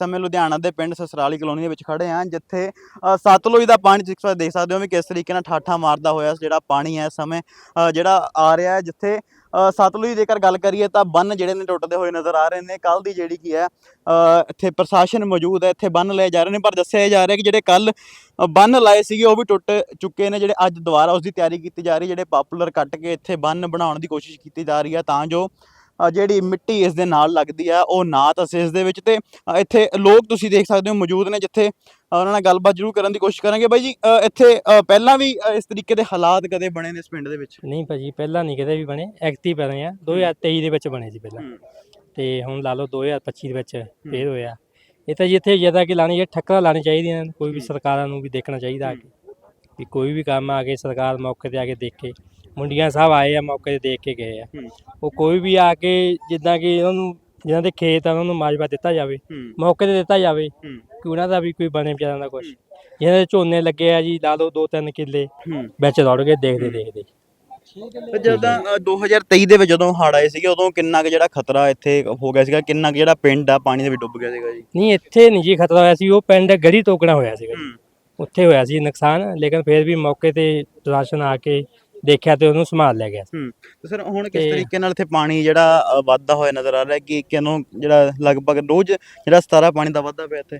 ਸਮੇਂ ਲੁਧਿਆਣਾ ਦੇ ਪਿੰਡ ਸਸਰਾਲੀ ਕਲੋਨੀ ਦੇ ਵਿੱਚ ਖੜੇ ਆ ਜਿੱਥੇ ਅ, ਸਤਲੁਜ ਦਾ ਪਾਣੀ ਤੁਸੀਂ ਇਸ ਦੇਖ ਸਕਦੇ ਹੋ ਵੀ ਕਿਸ ਤਰੀਕੇ ਨਾਲ ਠਾਠਾ ਮਾਰਦਾ ਹੋਇਆ ਜਿਹੜਾ ਪਾਣੀ ਹੈ ਇਸ ਸਮੇਂ ਜਿਹੜਾ ਆ ਰਿਹਾ ਹੈ ਜਿੱਥੇ ਅ, ਸਤਲੁਜ ਦੀ ਜੇਕਰ ਗੱਲ ਕਰੀਏ ਤਾਂ ਬੰਨ ਜਿਹੜੇ ਨੇ ਟੁੱਟਦੇ ਹੋਏ ਨਜ਼ਰ ਆ ਰਹੇ ਨੇ। ਕੱਲ ਦੀ ਜਿਹੜੀ ਕੀ ਹੈ ਇੱਥੇ ਪ੍ਰਸ਼ਾਸਨ ਮੌਜੂਦ ਹੈ ਇੱਥੇ ਬੰਨ ਲਏ ਜਾ ਰਹੇ ਨੇ ਪਰ ਦੱਸਿਆ ਜਾ ਰਿਹਾ ਕਿ ਜਿਹੜੇ ਕੱਲ ਬੰਨ ਲਾਏ ਸੀਗੇ ਉਹ ਵੀ ਟੁੱਟ ਚੁੱਕੇ ਨੇ ਜਿਹੜੇ ਅੱਜ ਦੁਬਾਰਾ ਉਸ ਦੀ ਤਿਆਰੀ ਕੀਤੀ ਜਾ ਰਹੀ ਹੈ ਜਿਹੜੇ ਪਾਪੂਲਰ ਕੱਟ ਕੇ ਇੱਥੇ ਬੰਨ ਬਣਾਉਣ ਦੀ ਕੋਸ਼ਿਸ਼ ਕੀਤੀ ਜਾ ਰਹੀ ਹੈ ਤਾਂ ਜੋ ਜਿਹੜੀ ਮਿੱਟੀ ਇਸ ਦੇ ਨਾਲ ਲੱਗਦੀ ਆ ਉਹ ਨਾ ਤਾਂ ਇਸ ਦੇ ਵਿੱਚ ਤੇ ਇੱਥੇ ਲੋਕ ਤੁਸੀਂ ਦੇਖ ਸਕਦੇ ਹੋ ਮੌਜੂਦ ਨੇ ਜਿੱਥੇ ਉਹਨਾਂ ਨਾਲ ਗੱਲਬਾਤ ਜ਼ਰੂਰ ਕਰਨ ਦੀ ਕੋਸ਼ਿਸ਼ ਕਰਾਂਗੇ। ਬਾਈ ਜੀ ਇੱਥੇ ਪਹਿਲਾਂ ਵੀ ਇਸ ਤਰੀਕੇ ਦੇ ਹਾਲਾਤ ਕਦੇ ਬਣੇ ਨੇ ਇਸ ਪਿੰਡ ਦੇ ਵਿੱਚ? ਨਹੀਂ ਭਾਜੀ ਪਹਿਲਾਂ ਨਹੀਂ ਕਿਤੇ ਵੀ ਬਣੇ ਐਕਟਿਵ ਬਣੇ ਆ। 2023 ਦੇ ਵਿੱਚ ਬਣੇ ਸੀ ਪਹਿਲਾਂ। ਤੇ ਹੁਣ ਲਾ ਲਓ 2025 ਦੇ ਵਿੱਚ ਫੇਰ ਹੋਇਆ। ਇਹ ਤਾਂ ਜਿੱਥੇ ਜ਼ਿਆਦਾ ਕਿ ਲਾਣੀ ਜੇ ਠੱਕਰਾਂ ਲਾਣੀ ਚਾਹੀਦੀਆਂ ਨੇ ਕੋਈ ਵੀ ਹੂੰ। ਸਰਕਾਰਾਂ ਨੂੰ ਵੀ ਦੇਖਣਾ ਚਾਹੀਦਾ ਹੂੰ। ਕੇ ਕੋਈ ਵੀ ਕੰਮ ਆ ਕੇ ਸਰਕਾਰ ਮੌਕੇ ਤੇ ਆ ਕੇ ਦੇਖੇ। ਮੁੰਡੀਆਂ ਸਾਹਿਬ ਆਏ ਆ ਮੌਕੇ ਤੇ ਦੇਖ ਕੇ ਗਏ ਆ। ਹੂੰ। ਉਹ ਕੋਈ ਵੀ ਆ ਕੇ ਜਿੱਦਾਂ ਕਿ ਉਹਨਾਂ ਨੂੰ ਜਿਨ੍ਹਾਂ ਦੇ ਖੇਤ ਆ ਉਹਨਾਂ ਨੂੰ ਮਾਜਵਾ ਦਿੱਤਾ ਜਾਵੇ ਮੌਕੇ ਤੇ ਦਿੱਤਾ ਜਾਵੇ ਹੂੰ। ਕਿ ਉਹਨਾਂ ਦਾ ਵੀ ਕੋਈ ਬਣੇ ਵਿਚਾਰਾਂ ਦਾ ਕੁਝ ਜਿਹਨਾਂ ਦੇ ਝੋਨੇ ਲੱਗੇ ਆ ਜੀ ਲਾ ਲਓ ਦੋ ਤਿੰਨ ਕਿੱਲੇ ਹੂੰ। ਵਿੱਚ ਦੌੜ ਕੇ ਦੇਖਦੇ ਦੇਖਦੇ। ਤੇ ਜਦੋਂ ਅ, 2023 ਦੇ ਵਿੱਚ ਜਦੋਂ ਹੜ੍ਹ ਆਏ ਸੀਗੇ ਉਦੋਂ ਕਿੰਨਾ ਕੁ ਜਿਹੜਾ ਖਤਰਾ ਇੱਥੇ ਹੋ ਗਿਆ ਸੀਗਾ? ਕਿੰਨਾ ਕੁ ਜਿਹੜਾ ਪਿੰਡ ਆ ਪਾਣੀ ਦੇ ਵਿੱਚ ਡੁੱਬ ਗਿਆ ਸੀਗਾ ਜੀ? ਨਹੀਂ ਇੱਥੇ ਨਹੀਂ ਜੀ ਖਤਰਾ ਹੋਇਆ ਸੀ ਉਹ ਪਿੰਡ ਗੜੀ ਤੋਕਣਾ ਹੋਇਆ ਸੀਗਾ ਜੀ। ਹੂੰ। ਉੱਥੇ ਹੋਇਆ ਸੀ ਨੁਕਸਾਨ ਲੇਕਿਨ ਫਿਰ ਵੀ ਮੌਕੇ ਤੇ ਰਾਸ਼ਨ ਆ ਕੇ ਦੇਖਿਆ ਤੇ ਉਹਨੂੰ ਸੰਭਾਲ ਲਿਆ ਗਿਆ। ਹੂੰ ਤੇ ਸਰ ਹੁਣ ਕਿਸ ਤੇ- ਤਰੀਕੇ ਨਾਲ ਇੱਥੇ ਪਾਣੀ ਜਿਹੜਾ ਅ, ਵੱਧਦਾ ਹੋਇਆ ਨਜ਼ਰ ਆ ਰਿਹਾ ਕਿ ਕਿਨੂੰ ਜਿਹੜਾ ਲਗਭਗ ਰੋਜ਼ ਜਿਹੜਾ ਸਤਾਰਾ ਪਾਣੀ ਦਾ ਵੱਧਦਾ ਪਿਆ ਇੱਥੇ?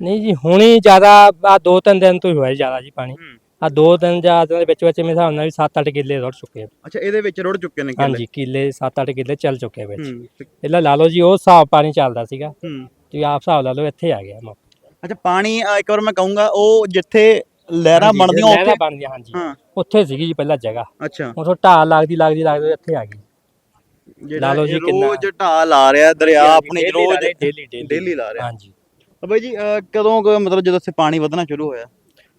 ਨਹੀਂ ਜੀ ਹੁਣੀ ਜ਼ਿਆਦਾ ਆ ਦੋ ਤਿੰਨ ਦਿਨ ਤੋਂ ਹੀ ਹੋਇਆ ਜ਼ਿਆਦਾ ਜੀ ਪਾਣੀ। ਹੂੰ। ਆ ਦੋ ਤਿੰਨ ਜਾਂ ਦੇ ਵਿੱਚ ਵਿੱਚ ਮੇਰੇ ਹਿਸਾਬ ਨਾਲ ਵੀ 7-8 ਕਿੱਲੇ ਰੁੜ ਚੁੱਕੇ ਆ। ਅੱਛਾ ਇਹਦੇ ਵਿੱਚ ਰੁੜ ਚੁੱਕੇ ਨੇ ਕਿੱਲੇ? ਹਾਂਜੀ ਕਿੱਲੇ 7-8 ਕਿੱਲੇ ਚੱਲ ਚੁੱਕੇ ਆ ਵਿੱਚ। ਹੂੰ ਤੇ- ਪਹਿਲਾਂ ਲਾ ਲਓ ਜੀ ਉਹ ਹਿਸਾਬ ਪਾਣੀ ਚੱਲਦਾ ਸੀਗਾ। ਹੂੰ। ਤੁਸੀਂ ਆਪ ਹਿਸਾਬ ਲਾ ਲਓ ਇੱਥੇ ਆ ਗਿਆ ਮੌਕੇ। ਅੱਛਾ ਪਾਣੀ ਅ, ਇੱਕ ਵਾਰ ਮੈਂ ਕਹੂੰਗਾ ਉਹ ਜਿੱਥੇ ਲਹਿਰਾਂ ਬਣਦੀਆਂ ਲਹਿਰਾਂ ਉੱਥੇ? ਬਣਦੀਆਂ ਹਾਂਜੀ। ਹਾਂ। ਉੱਥੇ ਸੀਗੀ ਜੀ ਪਹਿਲਾਂ ਜਗ੍ਹਾ। ਅੱਛਾ। ਉਥੋਂ ਢਾਲ ਲੱਗਦੀ ਲੱਗਦੀ ਲੱਗਦੀ ਇੱਥੇ ਆ ਗਈ। ਜਿਹੜਾ ਲਓ ਜੀ ਕਿੰਨਾ- ਰੋਜ਼ ਢਾਲ ਆ ਰਿਹਾ ਦਰਿਆ ਆਪਣੀ ਰੋਜ਼ ਡੇਲੀ ਡੇਲੀ ਡੇਲੀ ਲਾ ਰਿਹਾ। ਹਾਂਜੀ। ਤਾਂ ਬਾਈ ਜੀ ਕਦੋਂ ਕੁ ਮਤਲਬ ਜਦੋਂ ਇੱਥੇ ਪਾਣੀ ਵਧਣਾ ਸ਼ੁਰੂ ਹੋਇਆ?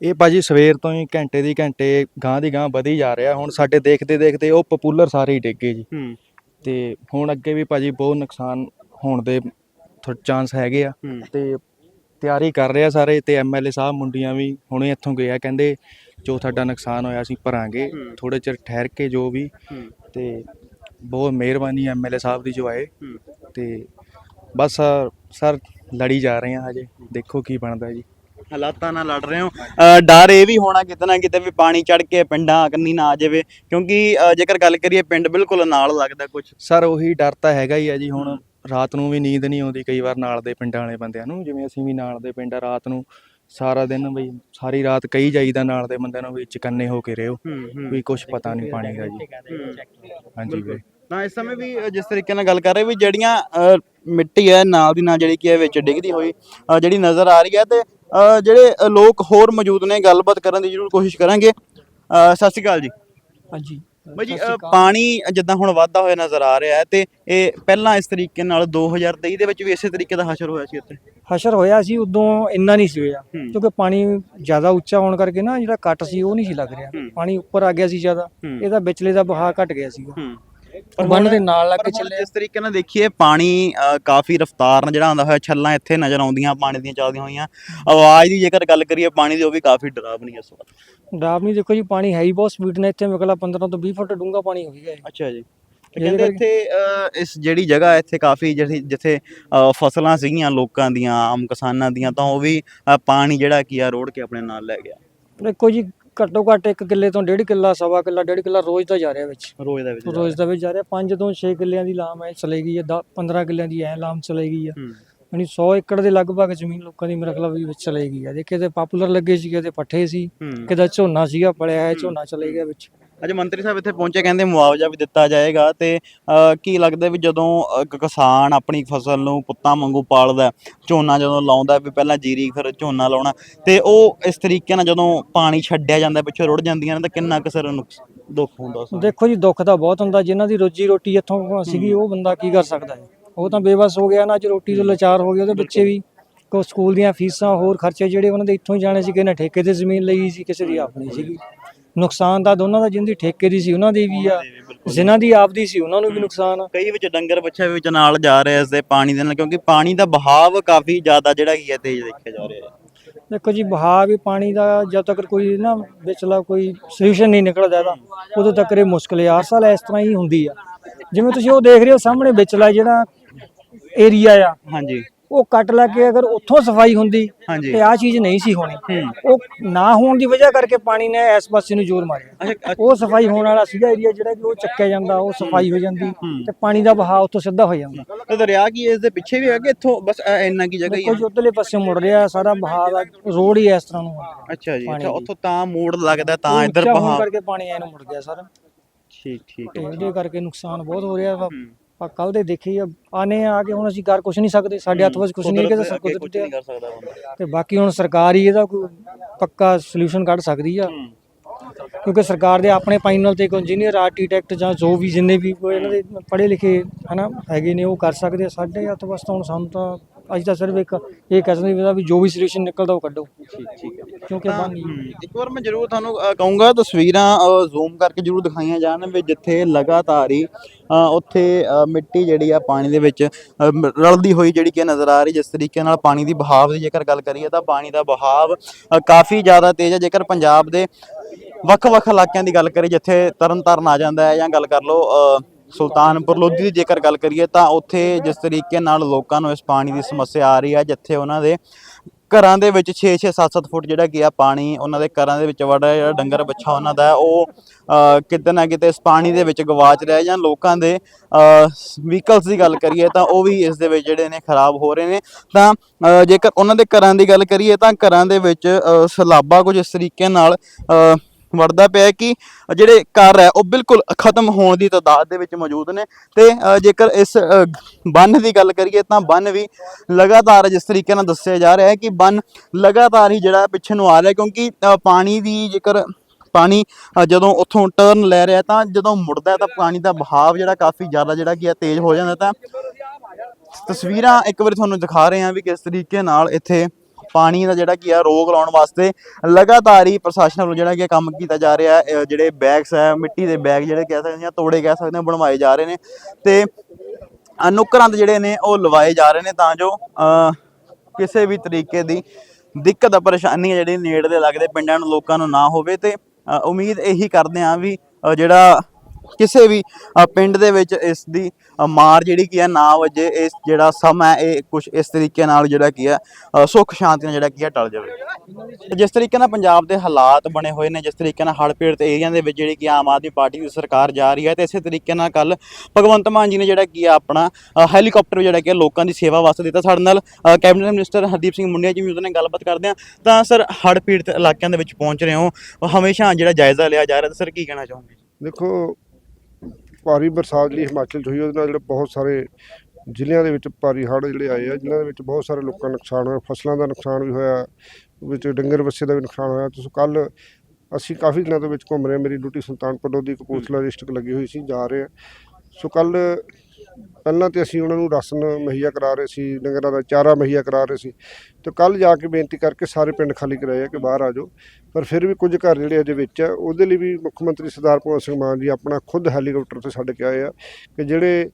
ਇਹ ਭਾਜੀ ਸਵੇਰ ਤੋਂ ਹੀ ਘੰਟੇ ਦੀ ਘੰਟੇ ਗਾਂ ਦੀ ਗਾਂ ਵਧੀ ਜਾ ਰਿਹਾ। ਹੁਣ ਸਾਡੇ ਦੇਖਦੇ ਦੇਖਦੇ ਉਹ ਪਪੂਲਰ ਸਾਰੇ ਹੀ ਡਿੱਗੇ ਜੀ। ਹੂੰ। ਤੇ ਹੁਣ ਅੱਗੇ ਵੀ ਭਾਜੀ ਬਹੁਤ ਨੁਕਸਾਨ ਹੋਣ ਦੇ ਥੋੜੇ ਚਾਂਸ ਹੈਗੇ ਆ। ਹੂੰ। ਤੇ ਤਿਆਰੀ ਕਰ ਰਿਹਾ ਸਾਰੇ ਤੇ ਐਮਐਲਏ ਸਾਹਿਬ ਮੁੰਡੀਆਂ ਵੀ ਹੁਣੇ ਇੱਥੋਂ ਗਏ ਆ ਕਹਿੰਦੇ ਜੋ ਤੁਹਾਡਾ ਨੁਕਸਾਨ ਹੋਇਆ ਅਸੀਂ ਭਰਾਂਗੇ। ਥੋੜੇ ਚਿਰ ਠਹਿਰ ਕੇ ਜੋ ਵੀ। ਤੇ ਬਹੁਤ ਮਿਹਰਬਾਨੀ ਐਮਐਲਏ ਸਾਹਿਬ ਦੀ ਜੋ ਆਏ। ਤੇ ਬਸ ਸਰ ਲੜੀ ਜਾ ਰਹੇ ਆ ਹਜੇ ਦੇਖੋ ਕੀ ਬਣਦਾ ਜੀ। ਹਾਲਾਤਾਂ ਨਾਲ ਲੜ ਰਹੇ ਹੋ। ਡਰ ਇਹ ਵੀ ਹੋਣਾ ਕਿਤੇ ਨਾ ਕਿਤੇ ਵੀ ਪਾਣੀ ਚੜ ਕੇ ਪਿੰਡਾਂ ਕੰਨੀ ਨਾ ਆ ਜਾਵੇ ਕਿਉਂਕਿ ਜੇਕਰ ਗੱਲ ਕਰੀਏ ਪਿੰਡ ਬਿਲਕੁਲ ਨਾਲ ਲੱਗਦਾ ਕੁਝ ਸਰ ਉਹੀ ਡਰ ਤਾਂ ਹੈਗਾ ਹੀ ਆ ਜੀ ਹੁਣ। ਰਾਤ ਨੂੰ ਵੀ ਨੀਂਦ ਨਹੀਂ ਆਉਂਦੀ ਕਈ ਵਾਰ ਨਾਲ ਦੇ ਪਿੰਡਾਂ ਵਾਲੇ ਬੰਦਿਆਂ ਨੂੰ ਜਿਵੇਂ ਅਸੀਂ ਵੀ ਨਾਲ ਦੇ ਪਿੰਡ ਆ ਰਾਤ ਨੂੰ ਸਾਰਾ ਦਿਨ ਬਈ ਸਾਰੀ ਰਾਤ ਕਈ ਜਾਈਦਾ ਨਾਲ ਦੇ ਬੰਦਿਆਂ ਨੂੰ ਵੀ ਚਕੰਨੇ ਹੋ ਕੇ ਰਹੋ ਵੀ ਕੁਝ ਪਤਾ ਨਹੀਂ ਪਾਣੀ ਦਾ ਜੀ। ਹਾਂਜੀ ਵੀਰੇ ਤਾਂ ਇਸ ਸਮੇਂ ਵੀ ਜਿਸ ਤਰੀਕੇ ਨਾਲ ਗੱਲ ਕਰ ਰਹੇ ਵੀ ਜਿਹੜੀਆਂ ਮਿੱਟੀ ਹੈ ਨਾਲ ਦੀ ਨਾਲ ਜਿਹੜੀ ਕੀ ਹੈ ਵਿੱਚ ਡਿੱਗਦੀ ਹੋਈ ਜਿਹੜੀ ਨਜ਼ਰ ਆ ਰਹੀ ਹੈ ਤੇ ਜਿਹੜੇ ਲੋਕ ਹੋਰ ਮੌਜੂਦ ਨੇ ਗੱਲਬਾਤ ਕਰਨ ਦੀ ਜ਼ਰੂਰ ਕੋਸ਼ਿਸ਼ ਕਰਾਂਗੇ। ਸਤਿ ਸ਼੍ਰੀ ਅਕਾਲ ਜੀ। ਹਾਂਜੀ। ਬਾਈ ਜੀ ਅ, ਪਾਣੀ ਜਿੱਦਾਂ ਹੁਣ ਵੱਧਦਾ ਹੋਇਆ ਨਜ਼ਰ ਆ ਰਿਹਾ ਹੈ ਤੇ ਇਹ ਪਹਿਲਾਂ ਇਸ ਤਰੀਕੇ ਨਾਲ 2023 ਦੇ ਵਿੱਚ ਵੀ ਇਸੇ ਤਰੀਕੇ ਦਾ ਹਸ਼ਰ ਹੋਇਆ ਸੀ ਇੱਥੇ? ਹਸ਼ਰ ਹੋਇਆ ਸੀ ਉਦੋਂ ਇੰਨਾ ਨਹੀਂ ਸੀ ਹੋਇਆ। ਹੂੰ। ਕਿਉਂਕਿ ਪਾਣੀ ਜ਼ਿਆਦਾ ਉੱਚਾ ਹੋਣ ਕਰਕੇ ਨਾ ਜਿਹੜਾ ਕੱਟ ਸੀ ਉਹ ਨਹੀਂ ਸੀ ਲੱਗ ਰਿਹਾ। ਹੂੰ। ਪਾਣੀ ਉੱਪਰ ਆ ਗਿਆ ਸੀ ਜ਼ਿਆਦਾ। ਹੂੰ। ਇਹਦਾ ਵਿਚਲੇ ਦਾ ਬਹਾਅ ਘਟ ਗਿਆ ਸੀਗਾ। ਹੂੰ। ਬੰਨ ਦੇ ਨਾਲ ਲੱਗ ਕੇ ਚੱਲਿਆ ਜਿਸ ਤਰੀਕੇ ਨਾਲ ਦੇਖੀਏ ਪਾਣੀ ਕਾਫੀ ਰਫ਼ਤਾਰ ਨਾਲ ਜਿਹੜਾ ਆਉਂਦਾ ਹੋਇਆ ਛੱਲਾਂ ਇੱਥੇ ਨਜ਼ਰ ਆਉਂਦੀਆਂ ਪਾਣੀ ਦੀਆਂ ਚੱਲਦੀਆਂ ਹੋਈਆਂ। ਆਵਾਜ਼ ਦੀ ਜੇਕਰ ਗੱਲ ਕਰੀਏ ਪਾਣੀ ਦੀ ਉਹ ਵੀ ਕਾਫੀ ਡਰਾਵਨੀ ਇਸ ਵਾਰ। ਡਰਾਵਨੀ ਦੇਖੋ ਜੀ ਪਾਣੀ ਹੈ ਹੀ ਬਹੁਤ ਸਪੀਡ ਨਾਲ ਇੱਥੇ ਮੇਕਲਾ 15 ਤੋਂ 20 ਫੁੱਟ ਡੂੰਘਾ ਪਾਣੀ ਹੋ ਗਿਆ। ਅੱਛਾ ਜੀ। ਕਹਿੰਦੇ ਇੱਥੇ ਇਸ ਜਿਹੜੀ ਜਗ੍ਹਾ ਹੈ, ਇੱਥੇ ਕਾਫੀ ਜਿਹੜੀ ਜਿੱਥੇ ਫਸਲਾਂ ਸੀਗੀਆਂ ਲੋਕਾਂ ਦੀਆਂ ਆਮ ਕਿਸਾਨਾਂ ਦੀਆਂ ਤਾਂ ਉਹ ਵੀ ਪਾਣੀ ਜਿਹੜਾ ਕੀ ਆ ਰੋੜ ਕੇ ਆਪਣੇ ਨਾਲ ਲੈ ਗਿਆ। ਦੇਖੋ ਜੀ ਘੱਟੋ ਘੱਟ ਇੱਕ ਕਿੱਲੇ ਤੋਂ ਡੇਢ ਕਿੱਲਾ ਸਵਾ ਕਿੱਲਾ ਡੇਢ ਕਿੱਲਾ ਰੋਜ਼ ਦਾ ਜਾ ਰਿਹਾ ਵਿੱਚ। ਰੋਜ਼ ਦਾ ਵਿੱਚ ਰੋਜ਼ ਦਾ ਵਿੱਚ ਜਾ ਰਿਹਾ। 5 ਤੋਂ 6 ਕਿੱਲਿਆਂ ਦੀ ਲਾਮ ਐ ਚਲੇ ਗਈ ਹੈ 15 ਕਿੱਲਿਆਂ ਦੀ ਐ ਲਾਮ ਚਲੇ ਗਈ ਹੈ। ਹੂੰ ਯਾਨੀ 100 ਏਕੜ ਦੇ ਲਗਭਗ ਜ਼ਮੀਨ ਲੋਕਾਂ ਦੀ ਮੇਰੇ ਖਿਆਲ ਵਿੱਚ ਚਲੇ ਗਈ ਹੈ ਦੇਖੇ ਤੇ ਪਾਪੂਲਰ ਲੱਗੇ ਸੀ ਕਿਤੇ ਪੱਠੇ ਸੀ। ਕਿਤੇ ਝੋਨਾ ਸੀਗਾ ਪੜਿਆ ਹੈ। ਝੋਨਾ ਚਲੇ ਗਿਆ ਵਿੱਚ। ਅੱਜ ਮੰਤਰੀ ਸਾਹਿਬ ਇੱਥੇ ਪਹੁੰਚੇ ਕਹਿੰਦੇ ਮੁਆਵਜ਼ਾ ਵੀ ਦਿੱਤਾ ਜਾਏਗਾ ਤੇ ਅ, ਕੀ ਲੱਗਦਾ ਵੀ ਜਦੋਂ ਇੱਕ ਕਿਸਾਨ ਆਪਣੀ ਫਸਲ ਨੂੰ ਪੁੱਤਾਂ ਵਾਂਗੂ ਪਾਲਦਾ ਹੈ, ਝੋਨਾ ਜਦੋਂ ਲਾਉਂਦਾ ਵੀ ਪਹਿਲਾਂ ਜੀਰੀ ਫਿਰ ਝੋਨਾ ਲਾਉਣਾ ਤੇ ਉਹ ਇਸ ਤਰੀਕੇ ਨਾਲ ਜਦੋਂ ਪਾਣੀ ਛੱਡਿਆ ਜਾਂਦਾ ਪਿੱਛੋਂ ਰੁੜ ਜਾਂਦੀਆਂ ਨੇ ਤਾਂ ਕਿੰਨਾ ਕੁ ਸਿਰ ਨੁਕਸ ਦੁੱਖ ਹੁੰਦਾ ਨੂੰ ਦੇਖੋ ਜੀ ਦੁੱਖ ਤਾਂ ਬਹੁਤ ਹੁੰਦਾ ਜਿਨ੍ਹਾਂ ਦੀ ਰੋਜੀ ਰੋਟੀ ਇੱਥੋਂ ਸੀਗੀ ਉਹ ਬੰਦਾ ਕੀ ਕਰ ਸਕਦਾ ਹੈ? ਉਹ ਤਾਂ ਬੇਵਸ ਹੋ ਗਿਆ ਨਾ ਅੱਜ ਰੋਟੀ ਤੋਂ ਲਾਚਾਰ ਹੋ ਗਿਆ ਉਹਦੇ ਬੱਚੇ ਵੀ। ਕੋ ਸਕੂਲ ਦੀਆਂ ਫੀਸਾਂ ਹੋਰ ਖਰਚੇ ਜਿਹੜੇ ਉਹਨਾਂ ਦੇ ਇੱਥੋਂ ਹੀ ਜਾਣੇ ਸੀ ਕਿਸੇ ਨੇ ਠੇਕੇ ਤੇ ਜ਼ਮੀਨ ਲਈ ਸੀ ਕਿਸੇ ਦੀ ਆਪਣੀ ਸੀਗੀ। ਨੁਕਸਾਨ ਤਾਂ ਦੋਨਾਂ ਦਾ ਜਿੰਦੀ ਠੇਕੇ ਦੀ ਸੀ ਉਹਨਾਂ ਦੀ ਵੀ ਆ। ਜਿਨ੍ਹਾਂ ਦੀ ਆਪਦੀ ਸੀ ਉਹਨਾਂ ਨੂੰ ਵੀ ਨੁਕਸਾਨ ਆ। ਕਈ ਵਿੱਚ ਡੰਗਰ ਬੱਚਾ ਵੀ ਵਿੱਚ ਨਾਲ ਜਾ ਰਿਹਾ ਇਸ ਦੇ ਪਾਣੀ ਦੇ ਨਾਲ ਕਿਉਂਕਿ ਪਾਣੀ ਦਾ ਬਹਾਵ ਕਾਫੀ ਜ਼ਿਆਦਾ ਜਿਹੜਾ ਕੀ ਹੈ ਤੇਜ਼ ਦੇਖਿਆ ਜਾ ਰਿਹਾ ਹੈ। ਦੇਖੋ ਜੀ ਬਹਾਅ ਵੀ ਪਾਣੀ ਦਾ ਜਦ ਤੱਕ ਕੋਈ ਨਾ ਵਿਚਲਾ ਕੋਈ ਸੋਲੂਸ਼ਨ ਨਹੀਂ ਨਿਕਲਦਾ ਇਹਦਾ ਉਦੋਂ ਤੱਕ ਇਹ ਮੁਸ਼ਕਲ ਹੈ। ਹਰ ਸਾਲ ਇਸ ਤਰ੍ਹਾਂ ਹੀ ਹੁੰਦੀ ਆ। ਜਿਵੇਂ ਤੁਸੀਂ ਉਹ ਦੇਖ ਰਹੇ ਹੋ ਸਾਹਮਣੇ ਵਿਚਲਾ ਜਿਹੜਾ ਏਰੀਆ ਆ ਹਾਂਜੀ। ਉਹ ਕੱਟ ਲਾ ਕੇ ਅਗਰ ਉੱਥੋਂ ਸਫ਼ਾਈ ਹੁੰਦੀ ਤੇ ਆ ਚੀਜ਼ ਨਹੀਂ ਸੀ ਹੋਣੀ। ਉਹ ਨਾ ਹੋਣ ਦੀ ਵਜ੍ਹਾ ਕਰਕੇ ਪਾਣੀ ਨੇ ਇਸ ਪਾਸੇ ਨੂੰ ਜ਼ੋਰ ਮਾਰਿਆ। ਉਹ ਸਫ਼ਾਈ ਹੋਣ ਵਾਲਾ ਸੀਗਾ ਏਰੀਆ ਜਿਹੜਾ ਕਿ ਉਹ ਚੱਕਿਆ ਜਾਂਦਾ ਉਹ ਸਫ਼ਾਈ ਹੋ ਜਾਂਦੀ ਤੇ ਪਾਣੀ ਦਾ ਵਹਾਅ ਉੱਥੋਂ ਸਿੱਧਾ ਹੋ ਜਾਂਦਾ। ਤੇ ਦਰਿਆ ਕੀ ਇਸ ਦੇ ਪਿੱਛੇ ਵੀ ਹੈ ਕਿ ਇੱਥੋਂ? ਬਸ ਇੰਨਾ ਕੀ ਜਗ੍ਹਾ ਹੀ ਹੈ ਜੀ ਉਧਰਲੇ ਪਾਸੇ ਮੁੜ ਰਿਹਾ ਸਾਰਾ ਵਹਾਅ ਦਾ ਰੋਡ ਹੀ ਇਸ ਤਰ੍ਹਾਂ ਨੂੰ। ਅੱਛਾ ਜੀ ਅੱਛਾ। ਉੱਥੋਂ ਤਾਂ ਮੋੜ ਲੱਗਦਾ ਤਾਂ ਇੱਧਰ ਉੱਚਾ ਹੋਣ ਬਹਾ ਕਰਕੇ ਪਾਣੀ ਐਨੂੰ ਮੁੜ ਗਿਆ ਸਰ। ਠੀਕ ਠੀਕ ਉਹਦੇ ਕਰਕੇ ਨੁਕਸਾਨ ਬਹੁਤ ਹੋ ਰਿਹਾ ਵਾ। ਹੂੰ। ਆਪਾਂ ਕੱਲ ਦੇ ਦੇਖੀ ਆ ਆਨੇ ਆ ਕੇ ਹੁਣ ਅਸੀਂ ਕਰ ਕੁਝ ਨਹੀਂ ਸਕਦੇ ਸਾਡੇ ਹੱਥ ਵਿੱਚ ਕੁਝ ਨਹੀਂ ਕਿ ਕੁਦਰਤ ਕੁਝ ਨਹੀਂ ਕਰ ਸਕਦਾ ਬੰਦਾ। ਤੇ ਬਾਕੀ ਹੁਣ ਸਰਕਾਰ ਹੀ ਇਹਦਾ ਕੋਈ ਪੱਕਾ ਸੋਲੂਸ਼ਨ ਕੱਢ ਸਕਦੀ ਆ। ਕਿਉਂਕਿ ਸਰਕਾਰ ਦੇ ਆਪਣੇ ਪੈਨਲ ਤੇ ਕੋਈ ਇੰਜੀਨੀਅਰ ਆਰਕੀਟੈਕਟ ਜਾਂ ਜੋ ਵੀ ਜਿੰਨੇ ਵੀ ਕੋਈ ਇਹਨਾਂ ਦੇ ਪੜ੍ਹੇ ਲਿਖੇ ਹਨਾ ਹੈਗੇ ਨੇ ਉਹ ਕਰ ਸਕਦੇ ਆ। ਸਾਡੇ ਹੱਥ ਵਾਸਤੇ ਹੁਣ ਸਾਨੂੰ ਤਾਂ ਅੱਜ ਤਾਂ ਸਿਰਫ ਇੱਕ ਇਹ ਕਹਿ ਸਕਦੇ ਵੀ ਵੀ ਜੋ ਵੀ ਸੋਲੂਸ਼ਨ ਨਿਕਲਦਾ ਉਹ ਕੱਢੋ। ਠੀਕ ਠੀਕ ਹੈ। ਕਿਉਂਕਿ ਹਮ, ਇੱਕ ਵਾਰ ਮੈਂ ਜ਼ਰੂਰ ਤੁਹਾਨੂੰ ਅ, ਕਹੂੰਗਾ ਤਸਵੀਰਾਂ ਜ਼ੂਮ ਕਰਕੇ ਜ਼ਰੂਰ ਦਿਖਾਈਆਂ ਜਾਣ ਵੀ ਜਿੱਥੇ ਲਗਾਤਾਰ ਹੀ ਅ, ਉੱਥੇ ਅ, ਮਿੱਟੀ ਜਿਹੜੀ ਆ ਪਾਣੀ ਦੇ ਵਿੱਚ ਅ, ਮ- ਰਲਦੀ ਹੋਈ ਜਿਹੜੀ ਕਿ ਨਜ਼ਰ ਆ ਰਹੀ ਜਿਸ ਤਰੀਕੇ ਨਾਲ ਪਾਣੀ ਦੀ ਬਹਾਵ ਦੀ ਜੇਕਰ ਗੱਲ ਕਰੀਏ ਤਾਂ ਪਾਣੀ ਦਾ ਬਹਾਵ ਅ, ਕਾਫੀ ਜ਼ਿਆਦਾ ਤੇਜ਼ ਹੈ। ਜੇਕਰ ਪੰਜਾਬ ਦੇ ਵੱਖ-ਵੱਖ ਇਲਾਕਿਆਂ ਦੀ ਗੱਲ ਕਰੀਏ ਜਿੱਥੇ ਤਰਨਤਾਰਨ ਆ ਜਾਂਦਾ ਹੈ ਜਾਂ ਗੱਲ ਕਰ ਲਓ ਅ, ਸੁਲਤਾਨਪੁਰ ਲੋਧੀ ਦੀ ਜੇਕਰ ਗੱਲ ਕਰੀਏ ਤਾਂ ਉੱਥੇ ਜਿਸ ਤਰੀਕੇ ਨਾਲ ਲੋਕਾਂ ਨੂੰ ਇਸ ਪਾਣੀ ਦੀ ਸਮੱਸਿਆ ਆ ਰਹੀ ਹੈ ਜਿੱਥੇ ਉਹਨਾਂ ਦੇ ਘਰਾਂ ਦੇ ਵਿੱਚ 6-6 7-7 ਫੁੱਟ ਜਿਹੜਾ ਗਿਆ ਪਾਣੀ ਉਹਨਾਂ ਦੇ ਘਰਾਂ ਦੇ ਵਿੱਚ ਵੜ ਜਿਹੜਾ ਡੰਗਰ ਬੱਛਾ ਉਹਨਾਂ ਦਾ ਉਹ ਕਿਤੇ ਨਾ ਕਿਤੇ ਇਸ ਪਾਣੀ ਦੇ ਵਿੱਚ ਗਵਾਚ ਰਿਹਾ ਜਾਂ ਲੋਕਾਂ ਦੇ ਵਹੀਕਲਸ ਦੀ ਗੱਲ ਕਰੀਏ ਤਾਂ ਉਹ ਵੀ ਇਸ ਦੇ ਵਿੱਚ ਜਿਹੜੇ ਨੇ ਖਰਾਬ ਹੋ ਰਹੇ ਨੇ। ਤਾਂ ਜੇਕਰ ਉਹਨਾਂ ਦੇ ਘਰਾਂ ਦੀ ਗੱਲ ਕਰੀਏ ਤਾਂ ਘਰਾਂ ਦੇ ਵਿੱਚ ਅ, ਸਲਾਬਾ ਕੁਝ ਇਸ ਤਰੀਕੇ ਨਾਲ ਵੜਦਾ ਪਿਆ ਕਿ ਜਿਹੜੇ ਘਰ ਹੈ ਉਹ ਬਿਲਕੁਲ ਖਤਮ ਹੋਣ ਦੀ ਤਦਾਦ ਦੇ ਵਿੱਚ ਮੌਜੂਦ ਨੇ ਤੇ ਜੇਕਰ ਇਸ ਬੰਨ ਦੀ ਗੱਲ ਕਰੀਏ ਤਾਂ ਬੰਨ ਵੀ ਲਗਾਤਾਰ ਜਿਸ ਤਰੀਕੇ ਨਾਲ ਦੱਸਿਆ ਜਾ ਰਿਹਾ ਹੈ ਕਿ ਬੰਨ ਲਗਾਤਾਰ ਹੀ ਜਿਹੜਾ ਪਿੱਛੇ ਨੂੰ ਆ ਰਿਹਾ ਕਿਉਂਕਿ ਪਾਣੀ ਦੀ ਜੇਕਰ ਪਾਣੀ ਜਦੋਂ ਉੱਥੋਂ ਟਰਨ ਲੈ ਰਿਹਾ ਤਾਂ ਜਦੋਂ ਮੁੜਦਾ ਤਾਂ ਪਾਣੀ ਦਾ ਬਹਾਵ ਜਿਹੜਾ ਕਾਫੀ ਜ਼ਿਆਦਾ ਜਿਹੜਾ ਕੀ ਹੈ ਤੇਜ਼ ਹੋ ਜਾਂਦਾ ਤਾਂ ਤਸਵੀਰਾਂ ਇੱਕ ਵਾਰੀ ਤੁਹਾਨੂੰ ਦਿਖਾ ਰਹੇ ਹਾਂ ਵੀ ਕਿਸ ਤਰੀਕੇ ਨਾਲ ਇੱਥੇ ਪਾਣੀ ਦਾ ਜਿਹੜਾ ਕੀ ਆ, ਰੋਕ ਲਾਉਣ ਵਾਸਤੇ ਲਗਾਤਾਰ ਹੀ ਪ੍ਰਸ਼ਾਸਨ ਵੱਲੋਂ ਜਿਹੜਾ ਕੀ ਕੰਮ ਕੀਤਾ ਜਾ ਰਿਹਾ ਹੈ। ਜਿਹੜੇ ਬੈਗਸ ਹੈ, ਮਿੱਟੀ ਦੇ ਬੈਗ ਜਿਹੜੇ ਕਹਿ ਸਕਦੇ ਹਾਂ ਤੋੜੇ ਕਹਿ ਸਕਦੇ ਹਾਂ, ਬਣਵਾਏ ਜਾ ਰਹੇ ਨੇ ਤੇ ਅਹ ਜਿਹੜੇ ਨੇ ਉਹ ਲਵਾਏ ਜਾ ਰਹੇ ਨੇ ਤਾਂ ਜੋ ਕਿਸੇ ਵੀ ਤਰੀਕੇ ਦੀ ਦਿੱਕਤ ਪਰੇਸ਼ਾਨੀ ਹੈ ਜਿਹੜੀ ਨੇੜ ਦੇ ਲੱਗਦੇ ਪਿੰਡਾਂ ਨੂੰ, ਲੋਕਾਂ ਨੂੰ ਨਾ ਹੋਵੇ ਤੇ ਉਮੀਦ ਇਹੀ ਕਰਦੇ ਹਾਂ ਵੀ ਜਿਹੜਾ ਕਿਸੇ ਵੀ ਪਿੰਡ ਦੇ ਵਿੱਚ ਇਸ ਦੀ ਮਾਰ ਜਿਹੜੀ ਕੀ ਹੈ ਨਾ ਵਜੇ ਇਸ ਜਿਹੜਾ ਸਮਾਂ ਹੈ ਇਹ ਕੁਝ ਇਸ ਤਰੀਕੇ ਨਾਲ ਜਿਹੜਾ ਕੀ ਹੈ ਸੁੱਖ ਸ਼ਾਂਤੀ ਨਾਲ ਜਿਹੜਾ ਕੀ ਹੈ ਟਲ ਜਾਵੇ। ਜਿਸ ਤਰੀਕੇ ਨਾਲ ਪੰਜਾਬ ਦੇ ਹਾਲਾਤ ਬਣੇ ਹੋਏ ਨੇ ਜਿਸ ਤਰੀਕੇ ਨਾਲ ਹੜ੍ਹ ਪੀੜਤ ਏਰੀਆ ਦੇ ਵਿੱਚ ਜਿਹੜੀ ਕਿ ਆਮ ਆਦਮੀ ਪਾਰਟੀ ਦੀ ਸਰਕਾਰ ਜਾ ਰਹੀ ਹੈ ਤੇ ਇਸੇ ਤਰੀਕੇ ਨਾਲ ਕੱਲ ਭਗਵੰਤ ਮਾਨ ਜੀ ਨੇ ਜਿਹੜਾ ਕੀ ਆ ਆਪਣਾ ਅ, ਹੈਲੀਕਾਪਟਰ ਜਿਹੜਾ ਕਿ ਲੋਕਾਂ ਦੀ ਸੇਵਾ ਵਾਸਤੇ ਦਿੱਤਾ। ਸਾਡੇ ਨਾਲ ਕੈਬਨਿਟ ਮਿਨਿਸਟਰ ਹਰਦੀਪ ਸਿੰਘ ਮੁੰਡਿਆ ਜੀ ਵੀ ਉਹਦੇ ਨਾਲ ਗੱਲਬਾਤ ਕਰਦੇ ਆ ਤਾਂ ਸਰ ਹੜ੍ਹ ਪੀੜਤ ਇਲਾਕਿਆਂ ਦੇ ਵਿੱਚ ਪਹੁੰਚ ਰਹੇ ਹੋ। ਹਮੇਸ਼ਾ ਜਿਹੜਾ ਜਾਇਜ਼ਾ ਲਿਆ ਜਾ ਰਿਹਾ ਤਾਂ ਸਰ ਕੀ ਕਹਿਣਾ ਚਾਹੋਗੇ? ਦੇਖੋ ਭਾਰੀ ਬਰਸਾਤ ਜਿਹੜੀ ਹਿਮਾਚਲ 'ਚ ਹੋਈ, ਉਹਦੇ ਨਾਲ ਜਿਹੜੇ ਬਹੁਤ ਸਾਰੇ ਜ਼ਿਲ੍ਹਿਆਂ ਦੇ ਵਿੱਚ ਭਾਰੀ ਹੜ੍ਹ ਜਿਹੜੇ ਆਏ ਆ, ਜਿਨ੍ਹਾਂ ਦੇ ਵਿੱਚ ਬਹੁਤ ਸਾਰੇ ਲੋਕਾਂ ਦਾ ਨੁਕਸਾਨ ਹੋਇਆ, ਫਸਲਾਂ ਦਾ ਨੁਕਸਾਨ ਵੀ ਹੋਇਆ, ਵਿੱਚ ਡੰਗਰ ਵੱਛੇ ਦਾ ਵੀ ਨੁਕਸਾਨ ਹੋਇਆ। ਤੁਸੀਂ ਕੱਲ ਅਸੀਂ ਕਾਫੀ ਦਿਨਾਂ ਤੋਂ ਵਿੱਚ ਘੁੰਮ ਰਹੇ ਮੇਰੀ ਡਿਊਟੀ ਸੁਲਤਾਨਪੁਰ ਲੋਧੀ ਕਪੂਰਥਲਾ ਡਿਸਟ੍ਰਿਕਟ ਲੱਗੀ ਹੋਈ ਸੀ, ਜਾ ਰਹੇ ਹਾਂ। ਸੋ ਕੱਲ ਪਹਿਲਾਂ ਤੇ ਅਸੀਂ ਉਹਨਾਂ ਨੂੰ ਰਾਸ਼ਨ ਮੁਹੱਈਆ ਕਰਾ ਰਹੇ ਸੀ, ਡੰਗਰਾਂ ਦਾ ਚਾਰਾ ਮੁਹੱਈਆ ਕਰਾ ਰਹੇ ਸੀ। ਤੇ ਕੱਲ ਜਾ ਕੇ ਬੇਨਤੀ ਕਰਕੇ ਸਾਰੇ ਪਿੰਡ ਖਾਲੀ ਕਰਾਏ ਆ ਕਿ ਬਾਹਰ ਆ ਜਾਓ। ਪਰ ਫਿਰ ਵੀ ਕੁਝ ਘਰ ਜਿਹੜੇ ਅਜੇ ਵਿੱਚ ਆ, ਉਹਦੇ ਲਈ ਵੀ ਮੁੱਖ ਮੰਤਰੀ ਸਰਦਾਰ ਭਗਵੰਤ ਸਿੰਘ ਮਾਨ ਜੀ ਆਪਣਾ ਖੁਦ ਹੈਲੀਕਾਪਟਰ ਤੇ ਛੱਡ ਕੇ ਆਏ ਆ ਕਿ ਜਿਹੜੇ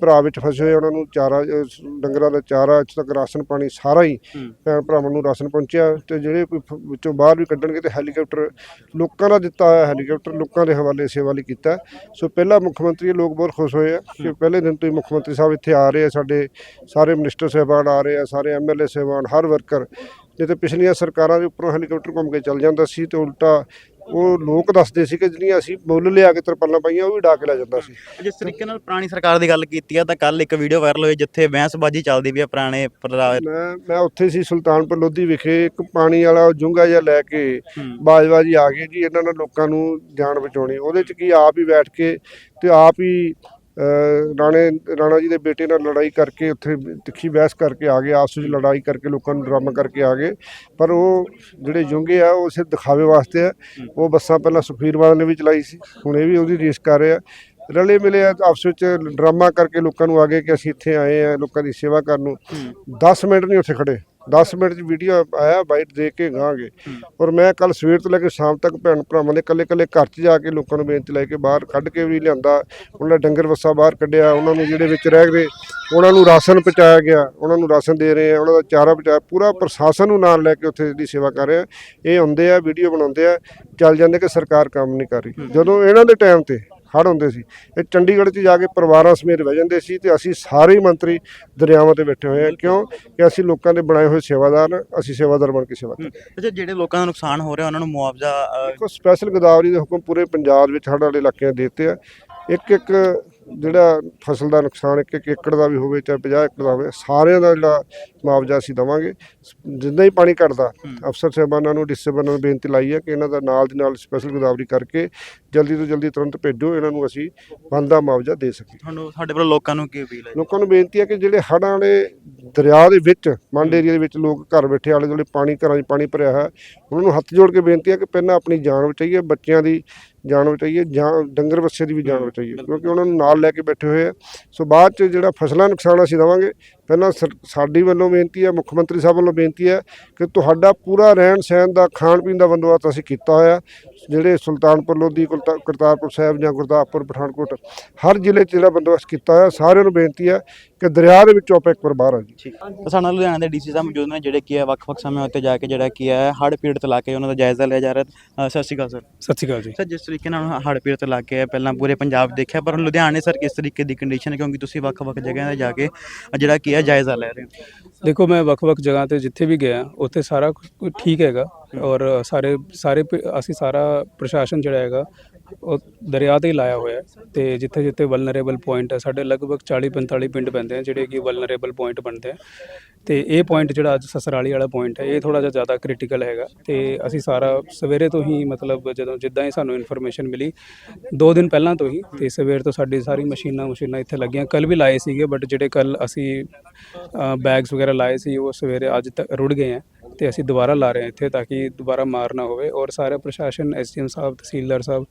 ਭਰਾ ਵਿੱਚ ਫਸੇ ਹੋਏ ਉਹਨਾਂ ਨੂੰ ਚਾਰਾ ਅਹ, ਸ- ਡੰਗਰਾਂ ਦਾ ਚਾਰਾ ਇੱਥੋਂ ਤੱਕ ਰਾਸ਼ਨ ਪਾਣੀ ਸਾਰਾ ਹੀ। ਭੈਣ ਭਰਾਵਾਂ ਨੂੰ ਰਾਸ਼ਨ ਪਹੁੰਚਿਆ ਤੇ ਜਿਹੜੇ ਕੋਈ ਫ- ਵਿੱਚੋਂ ਬਾਹਰ ਵੀ ਕੱਢਣਗੇ ਤੇ ਹੈਲੀਕਾਪਟਰ ਲੋਕਾਂ ਦਾ ਦਿੱਤਾ ਹੋਇਆ ਹੈਲੀਕਾਪਟਰ ਲੋਕਾਂ ਦੇ ਹਵਾਲੇ ਸੇਵਾ ਲਈ ਕੀਤਾ। ਸੋ ਪਹਿਲਾ ਮੁੱਖ ਮੰਤਰੀ ਲੋਕ ਬਹੁਤ ਖੁਸ਼ ਹੋਏ ਆ ਕਿ ਪਹਿਲੇ ਦਿਨ ਤੋਂ ਹੀ ਮੁੱਖ ਮੰਤਰੀ ਸਾਹਿਬ ਇੱਥੇ ਆ ਰਹੇ ਆ ਸਾਡੇ ਸਾਰੇ ਮਿਨਿਸਟਰ ਸਾਹਿਬਾਨ ਆ ਰਹੇ ਆ ਸਾਰੇ ਐਮਐਲਏ ਸਾਹਿਬਾਨ ਹਰ ਵਰਕਰ। ਨਹੀਂ ਤੇ ਪਿਛਲੀਆਂ ਸਰਕਾਰਾਂ ਦੇ ਉੱਪਰੋਂ ਹੈਲੀਕਾਪਟਰ ਘੁੰਮ ਕੇ ਚੱਲ ਜਾਂਦਾ ਸੀ ਤੇ ਉਲਟਾ ਉਹ ਲੋਕ ਦੱਸਦੇ ਸੀ ਕਿ ਜਿਹੜੀਆਂ ਅਸੀਂ ਮੁੱਲ ਲਿਆ ਕੇ ਤਰਪਾਲਾਂ ਪਾਈਆਂ ਉਹ ਵੀ ਡਾ ਕੇ ਲੈ ਜਾਂਦਾ ਸੀ ਜਿਸ ਤਰੀਕੇ ਨਾਲ ਪੁਰਾਣੀ ਸਰਕਾਰ ਦੀ ਗੱਲ ਕੀਤੀ ਆ ਤਾਂ ਕੱਲ ਇੱਕ ਵੀਡੀਓ ਵਾਇਰਲ ਹੋਈ ਜਿੱਥੇ ਬਹਿਸਬਾਜ਼ੀ ਚੱਲਦੀ ਵੀ ਆ ਪੁਰਾਣੇ ਪਰਾ- ਮੈਂ ਮੈਂ ਉੱਥੇ ਸੀ ਸੁਲਤਾਨਪੁਰ ਲੋਧੀ ਵਿਖੇ ਇੱਕ ਪਾਣੀ ਵਾਲਾ ਜੁੰਗਾ ਜਿਹਾ ਲੈ ਕੇ ਹੂੰ। ਬਾਜਬਾਜੀ ਆ ਗਏ ਜੀ ਇਹਨਾਂ ਨੇ ਲੋਕਾਂ ਨੂੰ ਜਾਨ ਬਚਾਉਣੀ ਉਹਦੇ ਚ ਕੀ ਆਪ ਹੀ ਬੈਠ ਕੇ ਤੇ ਆਪ ਹੀ ਰਾਣੇ ਰਾਣਾ ਜੀ ਦੇ ਬੇਟੇ ਨਾਲ ਲੜਾਈ ਕਰਕੇ ਉੱਥੇ ਤਿੱਖੀ ਬਹਿਸ ਕਰਕੇ ਆ ਗਏ ਆਪਸ ਵਿੱਚ ਲੜਾਈ ਕਰਕੇ ਲੋਕਾਂ ਨੂੰ ਡਰਾਮਾ ਕਰਕੇ ਆ ਗਏ। ਪਰ ਉਹ ਜਿਹੜੇ ਜੁੰਗੇ ਆ ਉਹ ਸਿਰਫ ਦਿਖਾਵੇ ਵਾਸਤੇ ਆ। ਉਹ ਬੱਸਾਂ ਪਹਿਲਾਂ ਸੁਖਬੀਰ ਬਾਦਲ ਨੇ ਵੀ ਚਲਾਈ ਸੀ ਹੁਣ ਇਹ ਵੀ ਉਹਦੀ ਰੇਸ ਕਰ ਰਹੇ ਆ। ਰਲੇ ਮਿਲੇ ਆ ਆਪਸ ਵਿੱਚ ਡਰਾਮਾ ਕਰਕੇ ਲੋਕਾਂ ਨੂੰ ਆ ਗਏ ਕਿ ਅਸੀਂ ਇੱਥੇ ਆਏ ਆ ਲੋਕਾਂ ਦੀ ਸੇਵਾ ਕਰਨ ਨੂੰ। 10 ਮਿੰਟ ਨਹੀਂ ਉੱਥੇ ਖੜੇ 10 ਮਿੰਟ 'ਚ ਵੀਡੀਓ ਆਇਆ ਬਾਈਟ ਦੇਖ ਕੇ ਗਾਂਗੇ। ਔਰ ਮੈਂ ਕੱਲ ਸਵੇਰ ਤੋਂ ਲੈ ਕੇ ਸ਼ਾਮ ਤੱਕ ਭੈਣ ਭਰਾਵਾਂ ਦੇ ਕੱਲੇ ਕੱਲੇ ਘਰ 'ਚ ਜਾ ਕੇ ਲੋਕਾਂ ਨੂੰ ਬੇਨਤੀ ਲੈ ਕੇ ਬਾਹਰ ਕੱਢ ਕੇ ਵੀ ਲਿਆਂਦਾ। ਉਹਨਾਂ ਦਾ ਡੰਗਰ ਵੱਸਾ ਬਾਹਰ ਕੱਢਿਆ, ਉਹਨਾਂ ਨੂੰ ਜਿਹੜੇ ਵਿੱਚ ਰਹਿ ਗਏ, ਉਹਨਾਂ ਨੂੰ ਰਾਸ਼ਨ ਪਹੁੰਚਾਇਆ ਗਿਆ, ਉਹਨਾਂ ਨੂੰ ਰਾਸ਼ਨ ਦੇ ਰਹੇ ਆ, ਉਹਨਾਂ ਦਾ ਚਾਰਾ ਪਹੁੰਚਾਇਆ, ਪੂਰਾ ਪ੍ਰਸ਼ਾਸਨ ਨੂੰ ਨਾਲ ਲੈ ਕੇ ਉੱਥੇ ਜਿਹੜੀ ਸੇਵਾ ਕਰ ਰਿਹਾ। ਇਹ ਆਉਂਦੇ ਆ ਵੀਡੀਓ ਬਣਾਉਂਦੇ ਆ, ਚੱਲ ਜਾਂਦੇ ਕਿ ਸਰਕਾਰ ਕੰਮ ਨਹੀਂ ਕਰ ਰਹੀ। ਜਦੋਂ ਇਹਨਾਂ ਦੇ ਟਾਈਮ ਤੇ ਹੜ੍ਹ ਹੁੰਦੇ ਸੀ। ਇਹ ਚੰਡੀਗੜ੍ਹ 'ਚ ਜਾ ਕੇ ਪਰਿਵਾਰਾਂ ਸਮੇਤ ਬਹਿ ਜਾਂਦੇ ਸੀ ਤੇ ਅਸੀਂ ਸਾਰੇ ਮੰਤਰੀ ਦਰਿਆਵਾਂ ਤੇ ਬੈਠੇ ਹੋਏ ਆ ਕਿਉਂ? ਕਿ ਅਸੀਂ ਲੋਕਾਂ ਦੇ ਬਣਾਏ ਹੋਏ ਸੇਵਾਦਾਰ ਅਸੀਂ ਸੇਵਾਦਾਰ ਬਣ ਕੇ ਸੇਵਾ ਕਰਦੇ ਹਾਂ। ਅੱਛਾ ਜਿਹੜੇ ਲੋਕਾਂ ਦਾ ਨੁਕਸਾਨ ਹੋ ਰਿਹਾ ਉਹਨਾਂ ਨੂੰ ਮੁਆਵਜ਼ਾ ਦੇਖੋ ਸਪੈਸ਼ਲ ਗੋਦਾਵਰੀ ਦੇ ਹੁਕਮ ਪੂਰੇ ਪੰਜਾਬ ਵਿੱਚ ਹੜ੍ਹ ਵਾਲੇ ਇਲਾਕਿਆਂ ਦੇ ਦਿੱਤੇ ਆ। ਇੱਕ ਇੱਕ ਜਿਹੜਾ ਫਸਲ ਦਾ ਨੁਕਸਾਨ ਇੱਕ ਇੱਕ ਏਕੜ ਦਾ ਵੀ ਹੋਵੇ ਚਾਹੇ 50 ਏਕੜ ਦਾ ਹੋਵੇ ਸਾਰਿਆਂ ਦਾ ਜਿਹੜਾ ਮੁਆਵਜ਼ਾ ਅਸੀਂ ਦਵਾਂਗੇ। ਜਿੰਨਾ ਹੀ ਪਾਣੀ ਘਟਦਾ। ਅਫਸਰ ਸਾਹਿਬਾਨਾਂ ਨੂੰ ਡਿਸਟ੍ਰਿਬਿਊਟਰਾਂ ਨੂੰ ਬੇਨਤੀ ਲਾਈ ਹੈ ਕਿ ਇਹਨਾਂ ਦਾ ਨਾਲ ਦੀ ਨਾਲ ਸਪੈਸ਼ਲ ਗੋਦਾਵਰੀ ਕਰਕੇ ਜਲਦੀ ਤੋਂ ਜਲਦੀ ਤੁਰੰਤ ਭੇਜੋ ਇਹਨਾਂ ਨੂੰ ਅਸੀਂ ਬਣਦਾ ਮੁਆਵਜ਼ਾ ਦੇ ਸਕੀਏ। ਤੁਹਾਨੂੰ ਸਾਡੇ ਵੱਲੋਂ ਲੋਕਾਂ ਨੂੰ ਕੀ ਅਪੀਲ ਹੈ ਲੋਕਾਂ ਨੂੰ ਬੇਨਤੀ ਹੈ ਕਿ ਜਿਹੜੇ ਹੜ੍ਹਾਂ ਵਾਲੇ ਦਰਿਆ ਦੇ ਵਿੱਚ ਮੰਡ ਏਰੀਆ ਦੇ ਵਿੱਚ ਲੋਕ ਘਰ ਬੈਠੇ ਆਲੇ ਦੁਆਲੇ ਪਾਣੀ ਘਰਾਂ 'ਚ ਪਾਣੀ ਭਰਿਆ ਹੈ ਉਹਨਾਂ ਨੂੰ ਹੱਥ ਜੋੜ ਕੇ ਬੇਨਤੀ ਹੈ ਕਿ ਪਹਿਲਾਂ ਆਪਣੀ ਜਾਨ ਬਚਾਈਏ ਬੱਚਿਆਂ ਦੀ ਜਾਨ ਬਚਾਈਏ ਜਾਂ ਡੰਗਰ ਬੱਸੇ ਦੀ ਵੀ ਜਾਨ ਬਚਾਈਏ ਕਿਉਂਕਿ ਉਹਨਾਂ ਨੂੰ ਨਾਲ ਲੈ ਕੇ ਬੈਠੇ ਹੋਏ ਆ। ਸੋ ਬਾਅਦ 'ਚ ਜਿਹੜਾ ਫਸਲਾਂ ਨੁਕਸਾਨ ਅਸੀਂ ਦੇਵਾਂਗੇ ਪਹਿਲਾਂ ਸਰ- ਸਾਡੀ ਵੱਲੋਂ ਬੇਨਤੀ ਹੈ ਮੁੱਖ ਮੰਤਰੀ ਸਾਹਿਬ ਵੱਲੋਂ ਬੇਨਤੀ ਹੈ ਕਿ ਤੁਹਾਡਾ ਪੂਰਾ ਰਹਿਣ ਸਹਿਣ ਦਾ ਖਾਣ ਪੀਣ ਦਾ ਬੰਦੋਬਸਤ ਅਸੀਂ ਕੀਤਾ ਹੋਇਆ। ਜਿਹੜੇ ਸੁਲਤਾਨਪੁਰ ਲੋਧੀ ਕੁਲਤਾ- ਕਰਤਾਰਪੁਰ ਸਾਹਿਬ ਜਾਂ ਗੁਰਦਾਸਪੁਰ ਪਠਾਨਕੋਟ ਹਰ ਜ਼ਿਲ੍ਹੇ 'ਚ ਜਿਹੜਾ ਬੰਦੋਬਸਤ ਕੀਤਾ ਹੋਇਆ ਸਾਰਿਆਂ ਨੂੰ ਬੇਨਤੀ ਹੈ ਕਿ ਦਰਿਆ ਦੇ ਵਿੱਚੋਂ ਆਪਾਂ ਇੱਕ ਵਾਰ ਬਾਹਰ ਆ ਜੀ ਸਾਡੇ ਲੁਧਿਆਣਾ ਦੇ ਡੀਸੀ ਸਾਹਿਬ ਮੌਜੂਦ ਨੇ ਜਿਹੜੇ ਕੀ ਹੈ ਵੱਖ-ਵੱਖ ਸਮੇਂ ਉੱਤੇ ਜਾ ਕੇ ਜਿਹੜਾ ਕੀ ਹੈ ਹੜ੍ਹ ਪੀੜਤ ਇਲਾਕੇ ਉਹਨਾਂ ਦਾ ਜਾਇਜ਼ਾ ਲਿਆ ਜਾ ਰਿਹਾ। ਸਤਿ ਸ਼੍ਰੀ ਅਕਾਲ ਸਰ। ਸਤਿ ਸ਼੍ਰੀ ਅਕਾਲ ਜੀ। ਸਰ ਜਿਸ ਤਰੀਕੇ ਨਾਲ ਹੜ੍ਹ ਪੀੜਤ ਇਲਾਕੇ ਹੈ ਪਹਿਲਾਂ ਪੂਰੇ ਪੰਜਾਬ ਦੇਖਿਆ ਪਰ ਲੁਧਿਆਣੇ ਸਰ ਕਿਸ ਤਰੀਕੇ ਦੀ ਕੰਡੀਸ਼ਨ ਹੈ? ਕਿਉਂਕਿ ਤੁਸੀਂ ਵੱਖ-ਵੱਖ ਜਗ੍ਹਾ ਤੇ ਜਾ ਕੇ ਜਿਹੜਾ ਕੀ ਹੈ ਜਾਇਜ਼ਾ ਲੈ ਰਹੇ ਹੋ? ਦੇਖੋ, ਮੈਂ ਵੱਖ-ਵੱਖ ਜਗ੍ਹਾ ਤੇ ਜਿੱਥੇ ਵੀ ਗਿਆ, ਉੱਥੇ ਸਾਰਾ ਕੁਝ ਠੀਕ ਹੈਗਾ ਔਰ ਸਾਰੇ ਸਾਰੇ ਪ- ਅਸੀਂ ਸਾਰਾ ਪ੍ਰਸ਼ਾਸਨ ਜਿਹੜਾ ਹੈਗਾ ਉਹ ਦਰਿਆ ਤੇ ਹੀ ਲਾਇਆ ਹੋਇਆ ਹੈ ਤੇ ਜਿੱਥੇ ਜਿੱਥੇ ਵਲਨਰੇਬਲ ਪੁਆਇੰਟ ਹੈ, ਸਾਡੇ ਲਗਭਗ 40 45 ਪਿੰਡ ਪੈਂਦੇ ਆ ਜਿਹੜੇ ਕਿ ਵਲਨਰੇਬਲ ਪੁਆਇੰਟ ਬਣਦੇ ਆ। ਤੇ ਇਹ ਪੁਆਇੰਟ ਜਿਹੜਾ ਅੱਜ ਸਸਰਾਲੀ ਵਾਲਾ ਪੁਆਇੰਟ ਹੈ, ਇਹ ਥੋੜਾ ਜਿਹਾ ਜ਼ਿਆਦਾ ਕ੍ਰਿਟੀਕਲ ਹੈਗਾ ਤੇ ਅਸੀਂ ਸਾਰਾ ਸਵੇਰੇ ਤੋਂ ਹੀ ਮਤਲਬ ਜਦੋਂ ਜਿੱਦਾਂ ਹੀ ਸਾਨੂੰ ਇਨਫੋਰਮੇਸ਼ਨ ਮਿਲੀ, ਦੋ ਦਿਨ ਪਹਿਲਾਂ ਤੋਂ ਹੀ ਤੇ ਸਵੇਰ ਤੋਂ ਸਾਡੀ ਸਾਰੀ ਮਸ਼ੀਨਾਂ ਮਸ਼ੀਨਾਂ ਇੱਥੇ ਲੱਗੀਆਂ। ਕੱਲ ਵੀ ਲਾਏ ਸੀਗੇ ਬਟ ਜਿਹੜੇ ਕੱਲ ਅਸੀਂ ਬੈਗਸ ਵਗੈਰਾ ਲਾਏ ਸੀ, ਉਹ ਸਵੇਰੇ ਅੱਜ ਤੱਕ ਰੁੜ ਗਏ ਆ ਤੇ ਅਸੀਂ ਦੁਬਾਰਾ ਲਾ ਰਹੇ ਹਾਂ ਇੱਥੇ ਤਾਂ ਕਿ ਦੁਬਾਰਾ ਮਾਰ ਨਾ ਹੋਵੇ। ਔਰ ਸਾਰੇ ਪ੍ਰਸ਼ਾਸਨ ਐਸਡੀਐਮ ਸਾਹਿਬ, ਤਹਿਸੀਲਦਾਰ ਸਾਹਿਬ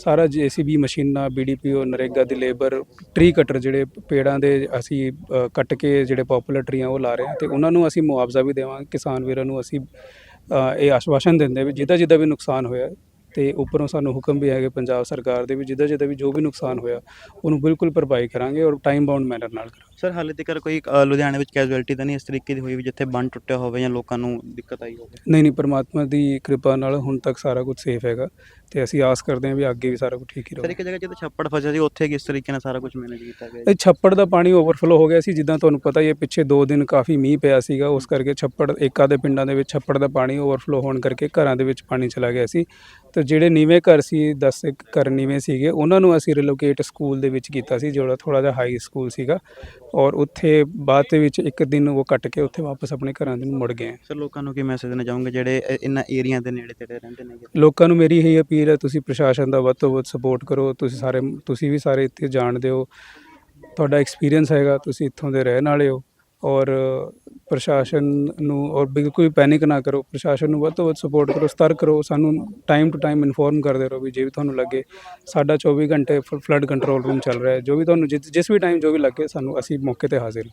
ਸਾਰਾ ਜੀਸੀਬੀ ਮਸ਼ੀਨਾਂ ਬੀਡੀਪੀਓ ਨਰੇਗਾ ਦੀ ਲੇਬਰ ਟਰੀ ਕਟਰ ਜਿਹੜੇ ਪੇੜਾਂ ਦੇ ਅਸੀਂ ਅ, ਕੱਟ ਕੇ ਜਿਹੜੇ ਪਪੂਲਰ ਟਰੀਆਂ ਉਹ ਲਾ ਰਹੇ ਹਾਂ ਤੇ ਉਹਨਾਂ ਨੂੰ ਅਸੀਂ ਮੁਆਵਜ਼ਾ ਵੀ ਦੇਵਾਂਗੇ ਕਿਸਾਨ ਵੀਰਾਂ ਨੂੰ ਅਸੀਂ ਅ, ਇਹ ਆਸ਼ਵਾਸਨ ਦਿੰਦੇ ਵੀ ਜਿਹਦਾ ਜਿਹਦਾ ਵੀ ਨੁਕਸਾਨ ਹੋਇਆ ਤੇ ਉੱਪਰੋਂ ਸਾਨੂੰ ਹੁਕਮ ਵੀ ਹੈਗੇ ਪੰਜਾਬ ਸਰਕਾਰ ਦੇ ਵੀ ਜਿਹਦਾ ਜਿਹਦਾ ਵੀ ਜੋ ਵੀ ਨੁਕਸਾਨ ਹੋਇਆ ਉਹਨੂੰ ਬਿਲਕੁਲ ਭਰਪਾਈ ਕਰਾਂਗੇ ਔਰ ਟਾਈਮ ਬਾਉਂਡ ਮੈਨਰ ਨਾਲ ਕਰਾਂਗੇ। ਸਰ ਹਾਲੇ ਤੱਕ ਕੋਈ ਅ, ਲੁਧਿਆਣੇ ਵਿੱਚ ਕੈਜੁਅਲਟੀ ਤਾਂ ਨਹੀਂ ਇਸ ਤਰੀਕੇ ਦੀ ਹੋਈ ਵੀ ਜਿੱਥੇ ਬੰਨ ਟੁੱਟਿਆ ਹੋਵੇ ਜਾਂ ਲੋਕਾਂ ਨੂੰ ਦਿੱਕਤ ਆਈ ਹੋਵੇ? ਨਹੀਂ ਨਹੀਂ ਪਰਮਾਤਮਾ ਦੀ ਕਿਰਪਾ ਨਾਲ ਹੁਣ ਤੱਕ ਸਾਰਾ ਕੁਝ ਸੇਫ ਹੈਗਾ। ਤੇ ਅਸੀਂ ਆਸ ਕਰਦੇ ਹਾਂ ਵੀ ਅੱਗੇ ਵੀ ਸਾਰਾ ਕੁਝ ਠੀਕ ਹੀ ਸਰ ਰਹੇ ਇੱਕ ਜਗ੍ਹਾ ਜਿੱਥੇ ਛੱਪੜ ਫਸਿਆ ਸੀ ਉੱਥੇ ਕਿਸ ਤਰੀਕੇ ਨਾਲ ਸਾਰਾ ਕੁਝ ਮੈਨੇਜ ਕੀਤਾ ਗਿਆ ਇਹ ਛੱਪੜ ਦਾ ਪਾਣੀ ਓਵਰਫਲੋ ਹੋ ਗਿਆ ਸੀ ਜਿੱਦਾਂ ਤੁਹਾਨੂੰ ਪਤਾ ਹੀ ਹੈ ਪਿੱਛੇ 2 ਦਿਨ ਕਾਫੀ ਮੀਂਹ ਪਿਆ ਸੀਗਾ ਉਸ ਕਰਕੇ ਛੱਪੜ ਏਕਾ ਦੇ ਪਿੰਡਾਂ ਦੇ ਵਿੱਚ ਛੱਪੜ ਦਾ ਪਾਣੀ ਓਵਰਫਲੋ ਹੋਣ ਕਰਕੇ ਘਰਾਂ ਦੇ ਵਿੱਚ ਪਾਣੀ ਚਲਾ ਗਿਆ ਸੀ। ਤੇ ਜਿਹੜੇ ਨੀਵੇਂ ਘਰ ਸੀ 10 ਘਰ ਨੀਵੇਂ ਸੀਗੇ ਉਹਨਾਂ ਨੂੰ ਅਸੀਂ ਰਿਲੋਕੇਟ ਸਕੂਲ ਦੇ ਵਿੱਚ ਕੀਤਾ ਸੀ ਜਿਹੜਾ ਥੋੜਾ ਜਿਹਾ ਹਾਈ ਸਕੂਲ ਸੀਗਾ। ਔਰ ਉੱਥੇ ਬਾਅਦ ਦੇ ਵਿੱਚ ਇੱਕ ਦਿਨ ਉਹ ਕੱਟ ਕੇ ਉੱਥੇ ਵਾਪਸ ਆਪਣੇ ਘਰਾਂ ਦੇ ਨੂੰ ਮੁੜ ਗਏ। ਸਰ ਲੋਕਾਂ ਨੂੰ ਕੀ ਮੈਸੇਜ ਦੇਣਾ ਚਾਹੋਗੇ ਜਿਹੜੇ ਇਹ- ਇਹਨਾਂ ਏਰੀਆ ਦੇ ਨੇੜੇ ਤੇੜੇ ਰਹਿੰਦੇ ਨੇ ਲੋਕਾਂ ਨੂੰ ਮੇਰੀ ਇਹੀ ਅਪੀਲ ਹੈ, ਤੁਸੀਂ ਪ੍ਰਸ਼ਾਸਨ ਦਾ ਵੱਧ ਤੋਂ ਵੱਧ ਸਪੋਰਟ ਕਰੋ, ਤੁਸੀਂ ਸਾਰੇ, ਤੁਸੀਂ ਵੀ ਸਾਰੇ ਇੱਥੇ ਜਾਣਦੇ ਹੋ। ਤੁਹਾਡਾ ਐਕਸਪੀਰੀਅੰਸ ਹੈਗਾ, ਤੁਸੀਂ ਇੱਥੋਂ ਦੇ ਰਹਿਣ ਵਾਲੇ ਹੋ ਔਰ ਪ੍ਰਸ਼ਾਸਨ ਨੂੰ, ਔਰ ਬਿਲਕੁਲ ਵੀ ਪੈਨਿਕ ਨਾ ਕਰੋ, ਪ੍ਰਸ਼ਾਸਨ ਨੂੰ ਵੱਧ ਤੋਂ ਵੱਧ ਸਪੋਰਟ ਕਰੋ, ਸਤਰਕ ਕਰੋ ਸਾਨੂੰ ਟਾਈਮ ਟੂ ਟਾਈਮ ਇਨਫੋਰਮ ਕਰਦੇ ਰਹੋ ਵੀ ਜੇ ਵੀ ਤੁਹਾਨੂੰ ਲੱਗੇ, ਸਾਡਾ 24 ਘੰਟੇ ਫਲੱਡ ਕੰਟਰੋਲ ਰੂਮ ਚੱਲ ਰਿਹਾ ਹੈ, ਜੋ ਵੀ ਤੁਹਾਨੂੰ ਜਿਸ ਜਿਸ ਵੀ ਟਾਈਮ ਜੋ ਵੀ ਲੱਗੇ, ਸਾਨੂੰ ਅਸੀਂ ਮੌਕੇ ਤੇ ਹਾਜ਼ਰ